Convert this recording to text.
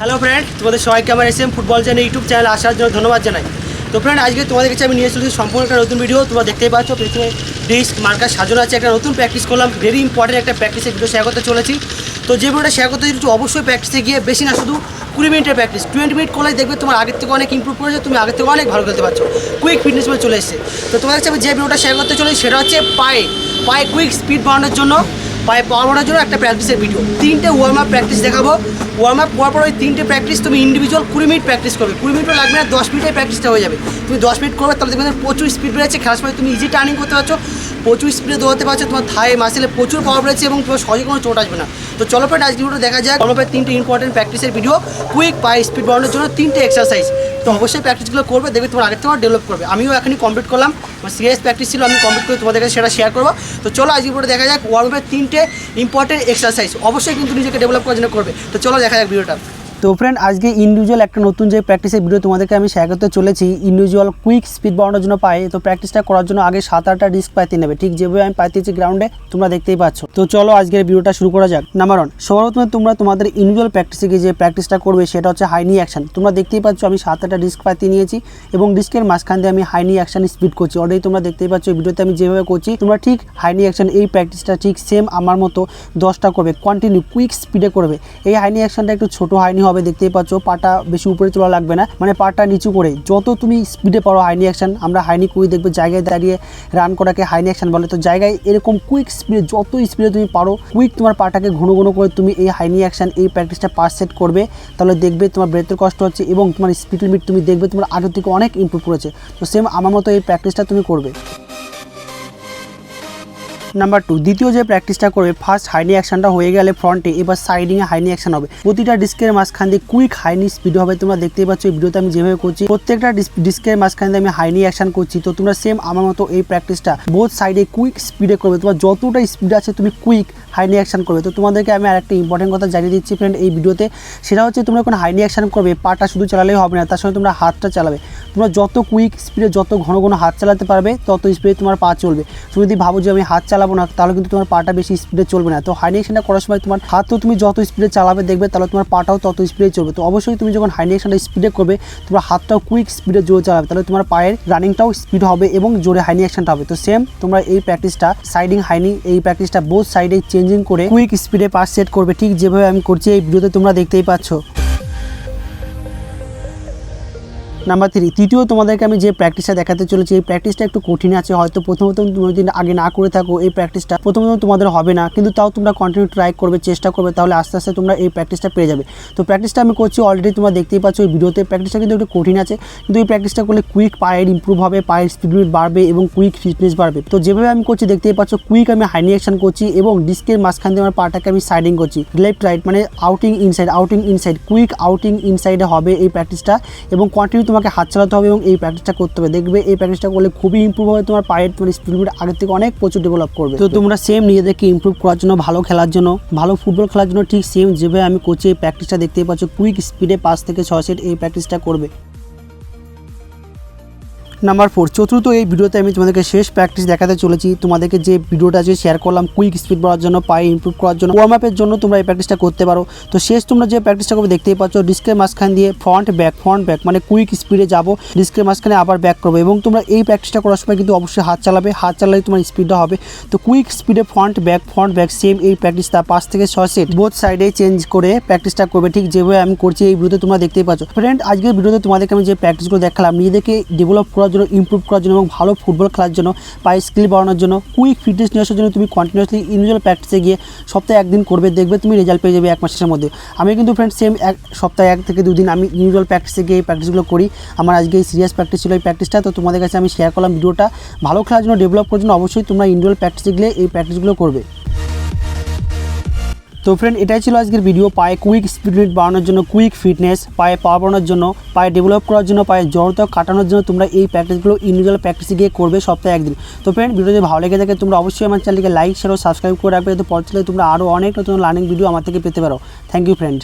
Hello friend তোমাদের সবাইকে আমার S M football channel YouTube channel আসার জন্য ধন্যবাদ জানাই। তো ফ্রেন্ড আজকে তোমাদের কাছে আমি নিয়ে এসেছি সম্পূর্ণ একটা নতুন ভিডিও তোমরা দেখতেই পাচ্ছ, পেছনে ডিস্ক মার্কার সাজানো আছে। একটা নতুন প্র্যাকটিস করলাম। ভেরি ইম্পর্টেন্ট একটা প্র্যাকটিসের ভিডিও শেয়ার করতে চলেছি। তো, যে ভিডিওটা শেয়ার করতে চলেছি, অবশ্যই প্র্যাকটিসে গিয়ে বেশি না, শুধু কুড়ি মিনিটের প্র্যাকটিস টোয়েন্টি মিনিট করলে দেখবে তোমার আগের থেকে অনেক ইম্প্রুভ করেছে। তুমি আগের থেকে অনেক ভালো খেলতে পারছ। কুইক ফিটনেস মধ্যে চলে এসেছে। তো তোমার কাছে আমি যে ভিডিওটা শেয়ার করতে চলেছি, সেটা হচ্ছে পায়ে। পায়ে কুইক স্পিড বাড়ানোর জন্য। পায়ে পাওয়ার বাড়ানোর জন্য একটা প্র্যাকটিসের ভিডিও তিনটে ওয়ার্ম আপ প্র্যাকটিস দেখাবো। ওয়ার্ম আপ করার পর ওই তিনটে প্র্যাকটিস তুমি ইন্ডিভিজুয়াল কুড়ি মিনিট প্র্যাকটিস করবে। কুড়ি মিনিটও লাগবে না, দশ মিনিটের প্র্যাকটিসটা হয়ে যাবে। তুমি দশ মিনিট করবে, তাহলে দেখবে প্রচুর স্পিড বেড়েছে, খেলার সময় তুমি ইজি টার্নিং করতে পারছ, প্রচুর স্পিডে দৌড়াতে পারছ, তোমার থায়ে মাসেলে প্রচুর পাওয়ার বেড়েছে এবং তোমার সহজে কোনো চোট আসবে না। তো চলো ফ্রেন্ড আজকে ভিডিও দেখা যায় চলো ফ্রেন্ড তিনটে ইম্পর্টেন্ট প্র্যাকটিসের ভিডিও কুইক পায়ে স্পিড বাড়ানোর জন্য তিনটে এক্সারসাইজ তো অবশ্যই প্র্যাকটিসগুলো করবে, দেখবে তোমার আগের থেকে ডেভেলপ করবে। আমিও এখনই কমপ্লিট করলাম। আমার সিরিয়াস প্র্যাকটিস ছিল, আমি কমপ্লিট করে তোমাদের কাছে সেটা শেয়ার করব। তো চলো আজকে পরে দেখা যাক ওয়ার্মের তিনটে ইম্পর্টেন্ট এক্সারসাইজ অবশ্যই কিন্তু নিজেকে ডেভেলপ করার জন্য করবে। তো চলো দেখা যাক ভিডিওটা তো ফ্রেন্ড আজকে ইন্ডিভিজুয়াল একটা নতুন যে প্র্যাকটিসের ভিডিও তোমাদেরকে আমি শেয়ার করতে চলেছি ইন্ডিভিজুয়াল কুইক স্পিড বাড়ানোর জন্য পাই তো প্র্যাকটিসটা করার জন্য আগে সাত আটটা ডিস্ক পাইতে নেবে। ঠিক যেভাবে আমি পাইতেছি গ্রাউন্ডে তোমরা দেখতেই পাচ্ছ। তো চলো আজকের ভিডিওটা শুরু করা যাক। নাম্বার ওয়ান সর্বপ্রথমে তোমরা তোমাদের ইন্ডিভিজুয়াল প্র্যাকটিসে গিয়ে যে প্র্যাকটিসটা করবে, সেটা হচ্ছে হাইনি অ্যাকশন তোমরা দেখতেই পাচ্ছ আমি সাত আটটা ডিস্ক পাইতে নিয়েছি এবং ডিস্কের মাঝখান দিয়ে আমি হাইনি অ্যাকশন স্পিড করছি। অলরেডি তোমরা দেখতেই পাচ্ছ ভিডিওতে আমি যেভাবে করছি, তোমরা ঠিক হাইনি অ্যাকশন এই প্র্যাকটিসটা ঠিক সেম আমার মতো দশটা করবে। কন্টিনিউ কুইক স্পিডে করবে। এই হাইনি অ্যাকশনটা একটু ছোটো হাইনি হবে। দেখতেই পাচ্ছ, পাটা বেশি উপরে তোলা লাগবে না। মানে পাটা নিচু করে। যত তুমি স্পিডে পারো হাইনি অ্যাকশন আমরা হাইনি কুই দেখবে জায়গায় দাঁড়িয়ে রান করাকে হাইনি অ্যাকশন বলে। তো জায়গায় এরকম কুইক স্পিডে যত স্পিডে তুমি পারো কুইক তোমার পাটাকে ঘন ঘন করে তুমি এই হাইনি অ্যাকশন এই প্র্যাকটিসটা পাস সেট করবে। তাহলে দেখবে তোমার ব্রেথের কষ্ট হচ্ছে এবং তোমার স্পিড লিমিট তুমি দেখবে তোমার আগের থেকে অনেক ইম্প্রুভ করেছে। তো সেম আমার মতো এই প্র্যাকটিসটা তুমি করবে। নাম্বার টু দ্বিতীয় যে প্র্যাকটিসটা করবে ফার্স্ট হাইনি অ্যাকশনটা হয়ে গেলে ফ্রন্টে এবার সাইডিংয়ে হাইনি অ্যাকশন হবে। প্রতিটা ডিস্কের মাঝখান দিয়ে কুইক হাইনি স্পিড হবে। তোমরা দেখতেই পাচ্ছ, এই ভিডিওতে আমি যেভাবে করছি, প্রত্যেকটা ডিস্কের মাঝখান দিয়ে আমি হাইনি অ্যাকশন করছি। তো তোমরা সেম আমার মতো এই প্র্যাকটিসটা বোধ সাইডে কুইক স্পিডে করবে। তোমার যতটা স্পিড আছে, তুমি কুইক হাইনি অ্যাকশন করবে। তো তোমাদেরকে আমি আরেকটা ইম্পর্টেন্ট কথা জানিয়ে দিচ্ছি ফ্রেন্ড এই ভিডিওতে। সেটা হচ্ছে তোমরা কোনো হাইনি অ্যাকশন করবে, পাটা শুধু চালালেই হবে না, তার সঙ্গে তোমরা হাতটা চালাবে। তোমরা যত কুইক স্পিডে যত ঘন ঘন হাত চালাতে পারবে, তত স্পিডে তোমার পা চলবে। তুমি যদি ভাবো যে আমি হাত চালাবো না, তাহলে কিন্তু তোমার পাটা বেশি স্পিডে চলবে না। তো হাইনি অ্যাকশনটা করার সময় তোমার হাতও তুমি যত স্পিডে চালাবে, দেখবে তাহলে তোমার পাটাও তত স্পিডে চলবে। তো অবশ্যই তুমি যখন হাইনি অ্যাকশনটা স্পিডে করবে, তোমার হাতটাও কুইক স্পিডে জোরে চালাবে। তাহলে তোমার পায়ের রানিংটাও স্পিড হবে এবং জোরে হাইনি অ্যাকশনটা হবে। তো সেম তোমরা এই প্র্যাকটিসটা সাইডিং হাইনি এই প্র্যাকটিসটা বোথ সাইডে চেঞ্জিং করে কুইক স্পিডে পাস সেট করবে। ঠিক যেভাবে আমি করছি, এই ভিডিওতে তোমরা দেখতেই পাচ্ছ। নাম্বার থ্রি তৃতীয় তোমাদেরকে আমি যে প্র্যাকটিসটা দেখাতে চলেছি, এই প্র্যাকটিসটা একটু কঠিন আছে, হয়তো প্রথমত তুমি যদি আগে না করে থাকো এই প্র্যাকটিসটা প্রথমত তোমাদের হবে না, কিন্তু তাও তোমরা কন্টিনিউ ট্রাই করবে, চেষ্টা করবে, তাহলে আস্তে আস্তে তোমরা এই প্র্যাকটিসটা পেয়ে যাবে। তো প্র্যাকটিসটা আমি করছি অলরেডি তোমরা দেখতেই পাচ্ছ এই ভিডিওতে প্র্যাকটিসটা কিন্তু একটু কঠিন আছে, কিন্তু এই প্র্যাকটিসটা করলে কুইক পায়ের ইম্প্রুভ হবে, পায়ের স্পিড বাড়বে এবং কুইক ফিটনেস বাড়বে। তো যেভাবে আমি করছি, দেখতেই পাচ্ছ কুইক আমি হাইনি অ্যাকশন করছি এবং ডিস্কের মাঝখান দিয়ে আমার পাটাকে আমি সাইডিং করছি। লেফট রাইট মানে outing inside outing inside quick outing ইনসাইডে হবে এই প্র্যাকটিসটা এবং কন্টিনিউ তোমাকে হাত চালাতে হবে এবং এই প্র্যাকটিসটা করতে হবে। দেখবে এই প্র্যাকটিসটা করলে খুবই ইম্প্রুভ হবে, তোমার পায়ের, তোমার স্পিড আগের থেকে অনেক প্রচুর ডেভেলপ করবে। তো তোমরা সেম নিজেদেরকে ইম্প্রুভ করার জন্য, ভালো খেলার জন্য, ভালো ফুটবল খেলার জন্য ঠিক সেম যেভাবে আমি কোচে এই প্র্যাকটিসটা দেখতেই পাচ্ছ কুইক স্পিডে পাঁচ থেকে ছয় সেট এই প্র্যাকটিসটা করবে। নাম্বার ফোর চতুর্থ এই ভিডিওতে আমি তোমাদেরকে শেষ প্র্যাকটিস দেখাতে চলেছি। তোমাদেরকে যে ভিডিওটা যে শেয়ার করলাম কুইক স্পিড বাড়ার জন্য, পায়ে ইমপ্রুভ করার জন্য ওয়ার্ম আপের জন্য তোমরা এই প্র্যাকটিসটা করতে পারো। তো শেষ তোমরা যে প্র্যাকটিসটা করবে, দেখতেই পাচ্ছ ডিস্কের মাঝখান দিয়ে ফ্রন্ট ব্যাক ফ্রন্ট ব্যাক মানে কুইক স্পিডে যাব। ডিস্কের মাঝখানে আবার ব্যাক করব এবং তোমরা এই প্র্যাকটিসটা করার সময় কিন্তু অবশ্যই হাত চালাবে। হাত চালালে তোমার স্পিডটা হবে। তো কুইক স্পিডে front back front back same এই প্র্যাকটিসটা পাঁচ থেকে ছয় সেট বোথ সাইডে চেঞ্জ করে প্র্যাকটিসটা করবে। ঠিক যেভাবে আমি করছি এই ভিডিওতে তোমরা দেখতেই পাচ্ছ। ফ্রেন্ড আজকের ভিডিওতে তোমাদেরকে আমি যে প্র্যাকটিসগুলো দেখালাম, নিজেদেরকে ডেভেলপ করার জন্য ইমপ্রুভ করার জন্য এবং ভালো ফুটবল খেলার জন্য, পায়ে স্কিল বাড়ানোর জন্য কুইক ফিটনেস নিয়ে আসার জন্য তুমি কন্টিনিউসলি ইন্ডিভিজুয়াল প্র্যাকটিসে গিয়ে সপ্তাহে একদিন করবে, দেখবে তুমি রেজাল্ট পেয়ে যাবে এক মাসের মধ্যে। আমি কিন্তু ফ্রেন্ড সেম এক সপ্তাহে এক থেকে দুদিন আমি ইন্ডিভিজুয়াল প্র্যাকটিসে গিয়ে এই প্র্যাকটিসগুলো করি। আমার আজকে এই সিরিয়াস প্র্যাকটিস ছিল এই প্র্যাকটিসটা তো তোমাদের কাছে আমি শেয়ার করলাম ভিডিওটা ভালো খেলার জন্য ডেভেলপ করার জন্য অবশ্যই তোমরা ইন্ডিভিজুয়াল প্র্যাকটিসে গেলে এই প্র্যাকটিসগুলো করবে। তো ফ্রেন্ড এটাই ছিল আজকের ভিডিও পায়ে কুইক স্পিড বাড়ানোর জন্য কুইক ফিটনেস পায়ে পাওয়ার বাড়ানোর জন্য, পায়ে ডেভেলপ করার জন্য, পায়ে জড়তা কাটানোর জন্য তোমরা এই প্র্যাকটিসগুলো ইন্ডিভিজুয়াল প্র্যাকটিসে গিয়ে করবে সপ্তাহে একদিন। তো ফ্রেন্ড ভিডিও যদি ভালো লেগে থাকে, তোমরা অবশ্যই আমার চ্যানেলকে লাইক শেয়ার ও সাবস্ক্রাইব করে রাখবে। যাতে পরে তোমরা আরও অনেক নতুন লার্নিং ভিডিও আমার থেকে পেতে পারো। Thank you friend